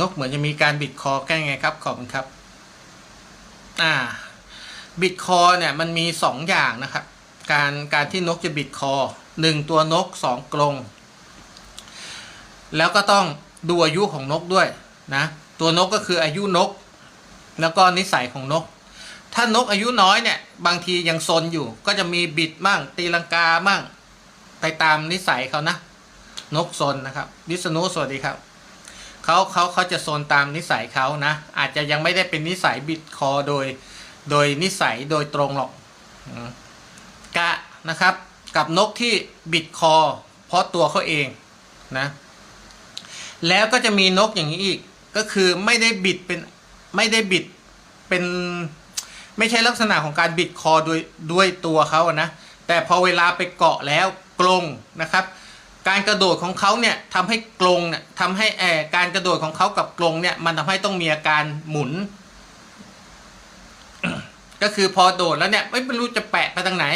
นกเหมือนจะมีการบิดคอแก้ไงครับ ขอบคุณครับ อ่า บิดคอเนี่ยมันมีสองอย่างนะครับ การการที่นกจะบิดคอหนึ่งตัวนกสองกรงแล้วก็ต้องดูอายุของนกด้วยนะ ตัวนกก็คืออายุนก แล้วก็นิสัยของนก ถ้านกอายุน้อยเนี่ย บางทียังซนอยู่ก็จะมีบิดมั่ง ตีลังกามั่ง ไปตามนิสัยเขานะ นกซนนะครับ วิษณุสวัสดีครับ เขาเขาเขาจะโซนตามนิสัยเขานะ อาจจะยังไม่ได้เป็นนิสัยบิดคอโดย โดยนิสัยโดยตรงหรอกกะนะครับ กับนกที่บิดคอ เพราะตัวเขาเองนะ แล้วก็จะมีนกอย่างนี้อีก ก็คือไม่ได้บิดเป็นไม่ได้บิดเป็นไม่ใช่ลักษณะของการบิดคอด้วยด้วยตัวเขาอะนะ แต่พอเวลาไปเกาะแล้วกลงนะครับ การกระโดดของเขาเนี่ยทำให้กลงเนี่ยทำให้แอการกระโดดของเขากับกลงเนี่ยมันทำให้ต้องมีอาการหมุน ก็คือพอโดดแล้วเนี่ยไม่รู้จะแปะไปทางไหน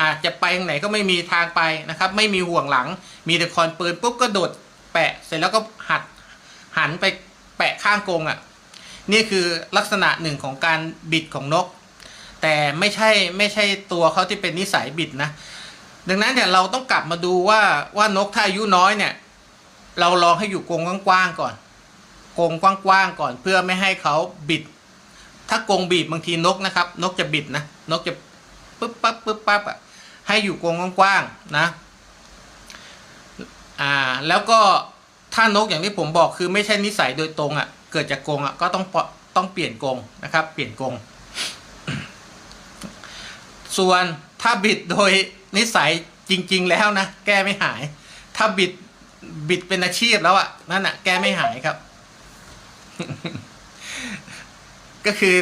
อาจจะไปทางไหนก็ไม่มีทางไปนะครับ ไม่มีห่วงหลัง มีแต่คอนปืนปุ๊บก็โดดแปะเสร็จแล้วก็หัดหันไปแปะข้างกรงอะ่ะ นี่คือลักษณะหนึ่งของการบิดของนก แต่ไม่ใช่ไม่ใช่ตัวเขาที่เป็นนิสัยบิดนะ ดังนั้นเนี่ยเราต้องกลับมาดูว่าว่านกถ้าอายุน้อยเนี่ย เราลองให้อยู่กรงกว้างๆก่อนกรงกว้างๆก่อนเพื่อไม่ให้เขาบิด ถ้ากรงบีบบางทีนกนะครับ นกจะบิดนะนกจะปึ๊บปั๊บปึ๊บปั๊บอะให้อยู่กรงกว้างๆนะอ่าแล้วก็ถ้านกอย่างที่ผมบอกคือไม่ใช่นิสัยโดยตรงอะ เกิดจากกรงอะก็ต้องต้องเปลี่ยนกรงนะครับ เปลี่ยนกรงส่วนถ้าบิดโดย นิสัยจริง ๆ แล้วนะ แก้ไม่หาย ถ้าบิดบิดเป็นอาชีพแล้วอะ่ะ นั่นอะ่ะ แก้ไม่หายครับ ก็คือ